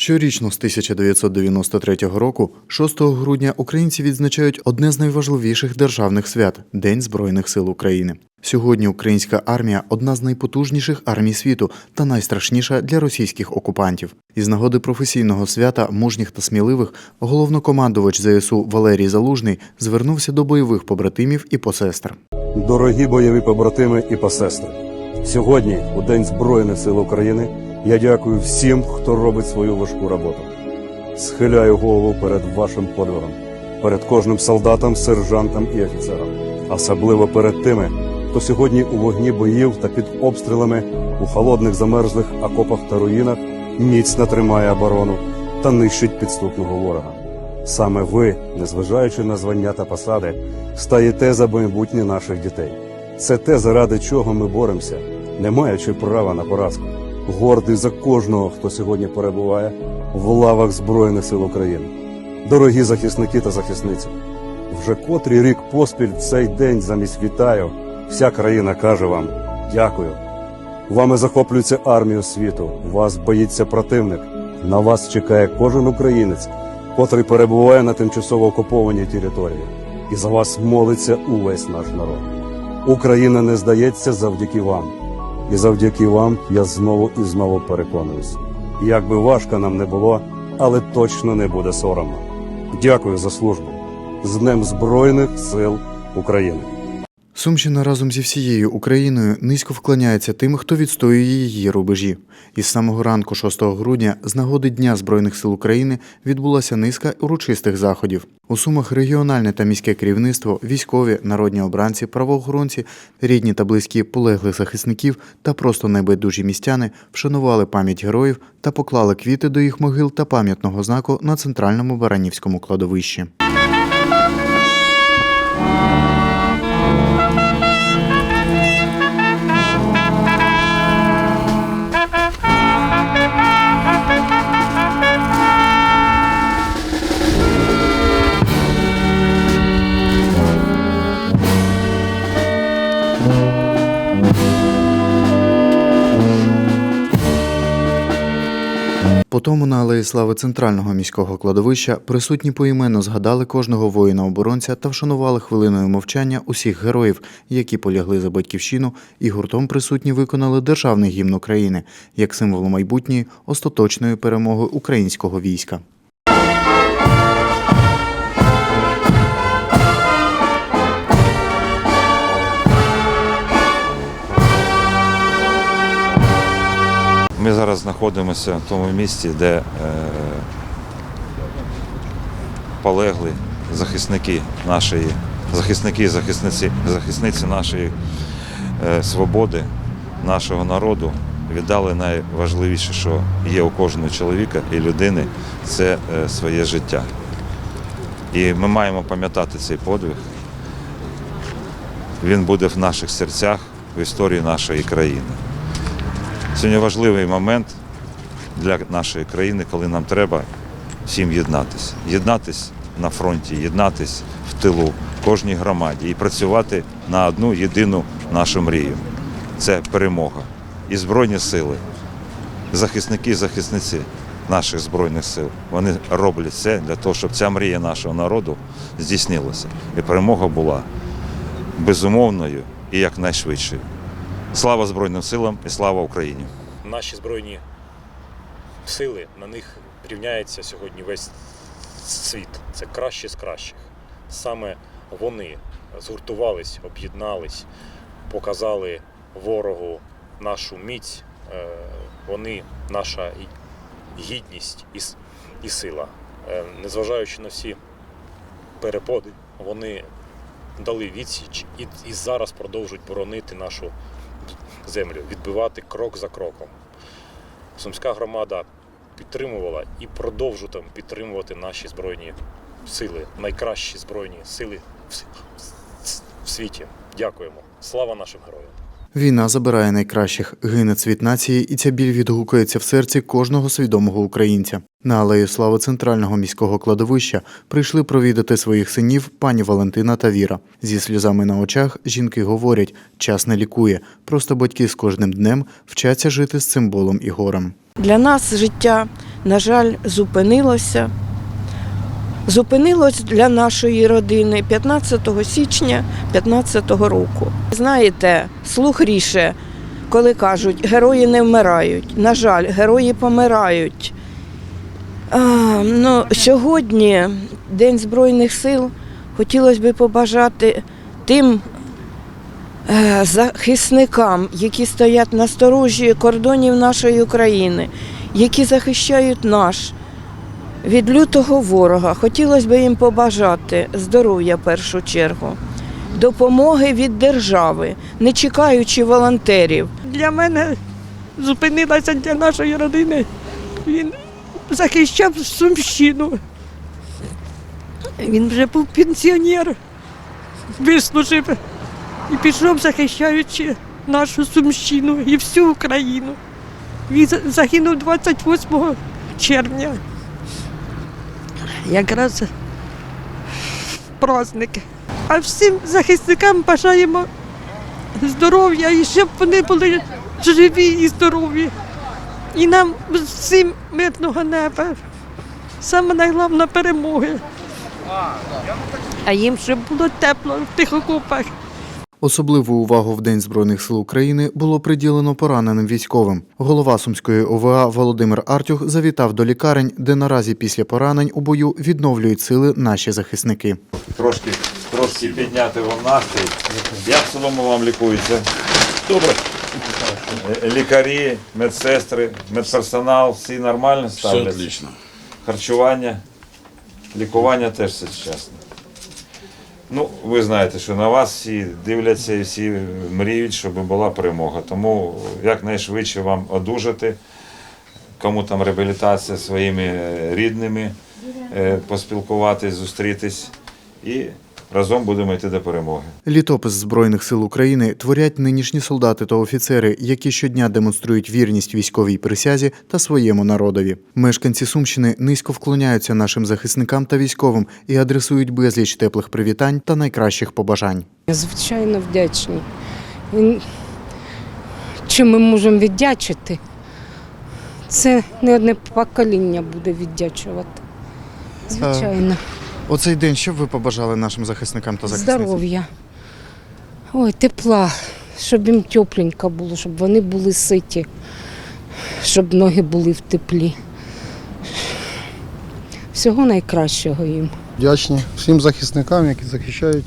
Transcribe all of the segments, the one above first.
Щорічно з 1993 року, 6 грудня, українці відзначають одне з найважливіших державних свят День Збройних сил України. Сьогодні українська армія одна з найпотужніших армій світу та найстрашніша для російських окупантів. Із нагоди професійного свята мужніх та сміливих головнокомандувач ЗСУ Валерій Залужний звернувся до бойових побратимів і посестер. Дорогі бойові побратими і посестри, сьогодні, у День Збройних сил України, я дякую всім, хто робить свою важку роботу. Схиляю голову перед вашим подвигом, перед кожним солдатом, сержантом і офіцером, особливо перед тими, хто сьогодні у вогні боїв та під обстрілами у холодних замерзлих окопах та руїнах міцно тримає оборону та нищить підступного ворога. Саме ви, незважаючи на звання та посади, стаєте за майбутнє наших дітей. Це те, заради чого ми боремося, не маючи права на поразку. Гордий за кожного, хто сьогодні перебуває в лавах Збройних сил України. Дорогі захисники та захисниці, вже котрий рік поспіль цей день замість вітаю, вся країна каже вам дякую. Вами захоплюється армія світу, вас боїться противник. На вас чекає кожен українець, котрий перебуває на тимчасово окупованій території, і за вас молиться увесь наш народ. Україна не здається завдяки вам. І завдяки вам я знову і знову переконуюсь. Як би важко нам не було, але точно не буде соромно. Дякую за службу. З Днем Збройних сил України. Сумщина разом зі всією Україною низько вклоняється тим, хто відстоює її рубежі. Із самого ранку 6 грудня, з нагоди Дня Збройних сил України, відбулася низка урочистих заходів. У Сумах регіональне та міське керівництво, військові, народні обранці, правоохоронці, рідні та близькі полеглих захисників та просто небайдужі містяни вшанували пам'ять героїв та поклали квіти до їх могил та пам'ятного знаку на центральному Баранівському кладовищі. Потому на алеї слави центрального міського кладовища присутні поіменно згадали кожного воїна-оборонця та вшанували хвилиною мовчання усіх героїв, які полягли за батьківщину, і гуртом присутні виконали державний гімн України як символ майбутньої остаточної перемоги українського війська. Ми зараз знаходимося в тому місці, де е, полегли захисники нашої, захисники захисниці, захисниці нашої е, свободи, нашого народу, віддали найважливіше, що є у кожного чоловіка і людини, це е, своє життя. І ми маємо пам'ятати цей подвиг. Він буде в наших серцях, в історії нашої країни. Сьогодні важливий момент для нашої країни, коли нам треба всім єднатися. Єднатись на фронті, єднатись в тилу кожній громаді і працювати на одну єдину нашу мрію. Це перемога. І Збройні сили, захисники і захисниці наших Збройних сил, вони роблять це для того, щоб ця мрія нашого народу здійснилася. І перемога була безумовною і якнайшвидшою. Слава Збройним силам і слава Україні! наші збройні сили, на них рівняється сьогодні весь світ. Це кращі з кращих. Саме вони згуртувались, об'єднались, показали ворогу нашу міць, е, вони наша гідність і, сила. Е, Незважаючи на всі переподи, вони дали відсіч і зараз продовжують боронити нашу землю, відбивати крок за кроком. Сумська громада підтримувала і продовжує підтримувати наші збройні сили, найкращі збройні сили в світі. Дякуємо. Слава нашим героям! Війна забирає найкращих, гине цвіт нації, і ця біль відгукується в серці кожного свідомого українця. На алею слави центрального міського кладовища прийшли провідати своїх синів пані Валентина та Віра. Зі сльозами на очах жінки говорять, час не лікує. Просто батьки з кожним днем вчаться жити з цим болем і горем. Для нас життя, на жаль, зупинилося. Зупинилось для нашої родини 15 січня 2015 року. Знаєте, слух ріше, коли кажуть, герої не вмирають. На жаль, герої помирають. А, ну, сьогодні, День Збройних сил, хотілося б побажати тим е, захисникам, які стоять на сторожі кордонів нашої України, які захищають наш від лютого ворога. Хотілося б їм побажати здоров'я в першу чергу, допомоги від держави, не чекаючи волонтерів. для мене зупинилася для нашої родини. Він захищав Сумщину. Він вже був пенсіонер, вислужив і пішов, захищаючи нашу Сумщину і всю Україну. Він загинув 28 червня. Якраз праздники. А всім захисникам бажаємо здоров'я і щоб вони були живі і здорові. І нам всім мирного неба. Саме найголовніше перемоги. А їм щоб було тепло в тих окопах. Особливу увагу в День Збройних сил України було приділено пораненим військовим. Голова Сумської ОВА Володимир Артюх завітав до лікарень, де наразі після поранень у бою відновлюють сили наші захисники. Трошки, трошки підняти вам настрій. Як в цілому вам лікується? Добре. Лікарі, медсестри, медперсонал, всі нормально Все ставляться? отлично. Харчування, лікування теж все вчасно. Ну, ви знаєте, що на вас всі дивляться і всі мріють, щоб була перемога. Тому якнайшвидше вам одужати, кому там реабілітація своїми рідними, е, поспілкуватись, зустрітись і разом будемо йти до перемоги. Літопис Збройних сил України творять нинішні солдати та офіцери, які щодня демонструють вірність військовій присязі та своєму народові. Мешканці Сумщини низько вклоняються нашим захисникам та військовим і адресують безліч теплих привітань та найкращих побажань. Звичайно, вдячні. Чим ми можемо віддячити? Це не одне покоління буде віддячувати. Звичайно, Оцей день, що б ви побажали нашим захисникам та захисницям? здоров'я. Ой, тепла, щоб їм тепленько було, щоб вони були ситі, щоб ноги були в теплі. Всього найкращого їм. вдячні всім захисникам, які захищають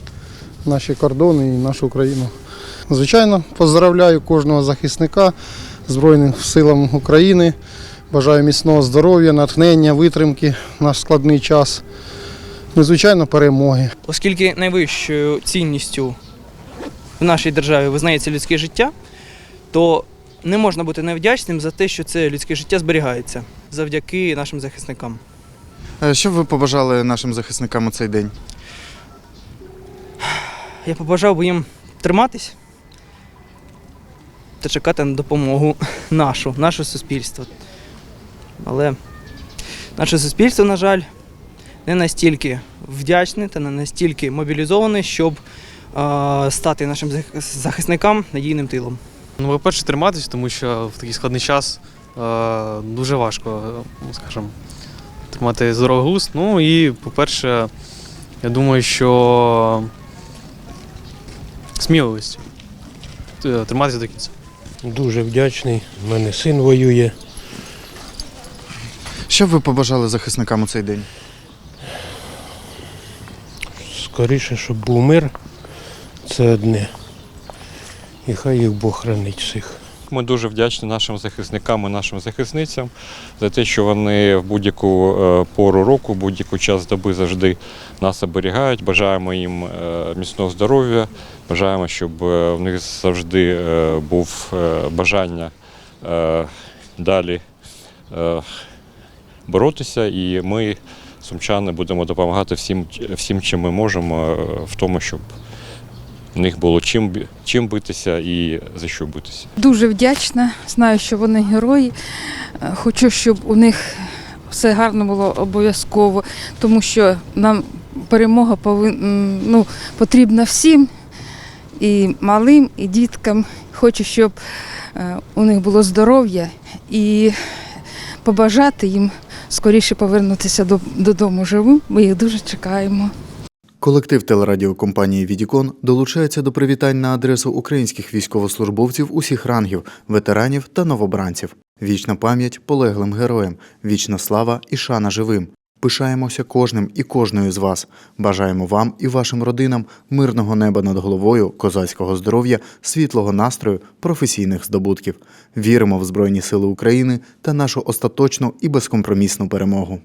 наші кордони і нашу країну. Звичайно, поздравляю кожного захисника Збройним силам України. Бажаю міцного здоров'я, натхнення, витримки в наш складний час. І, звичайно, перемоги. Оскільки найвищою цінністю в нашій державі визнається людське життя, то не можна бути невдячним за те, що це людське життя зберігається завдяки нашим захисникам. Е, Що б ви побажали нашим захисникам у цей день? Я побажав би їм триматись та чекати на допомогу нашу, наше суспільство. Але наше суспільство, на жаль, не настільки вдячне та не настільки мобілізоване, щоб стати нашим захисникам надійним тилом. Ну, по-перше, триматись, тому що в такий складний час дуже важко, скажімо, тримати здоровий глузд. Ну і, по-перше, я думаю, що сміливість е, триматися до кінця. Дуже вдячний. У мене син воює. Що б ви побажали захисникам у цей день? Скоріше, щоб був мир. Це одне. І хай їх Бог хранить всіх. Ми дуже вдячні нашим захисникам і нашим захисницям за те, що вони в будь-яку е, пору року, будь-яку час доби завжди нас оберігають. Бажаємо їм е, міцного здоров'я, бажаємо, щоб е, в них завжди був бажання далі боротися, і ми, сумчани, будемо допомагати всім, всім чим ми можемо е, в тому, щоб в них було чим, чим битися і за що битися. Дуже вдячна. Знаю, що вони герої. Е, Хочу, щоб у них все гарно було обов'язково, тому що нам перемога повин... ну, потрібна всім, і малим, і діткам. Хочу, щоб е, у них було здоров'я і побажати їм скоріше повернутися до- додому живим. Ми їх дуже чекаємо. Колектив телерадіокомпанії Відікон долучається до привітань на адресу українських військовослужбовців усіх рангів, ветеранів та новобранців. Вічна пам'ять полеглим героям, вічна слава і шана живим. Пишаємося кожним і кожною з вас. Бажаємо вам і вашим родинам мирного неба над головою, козацького здоров'я, світлого настрою, професійних здобутків. Віримо в Збройні Сили України та нашу остаточну і безкомпромісну перемогу.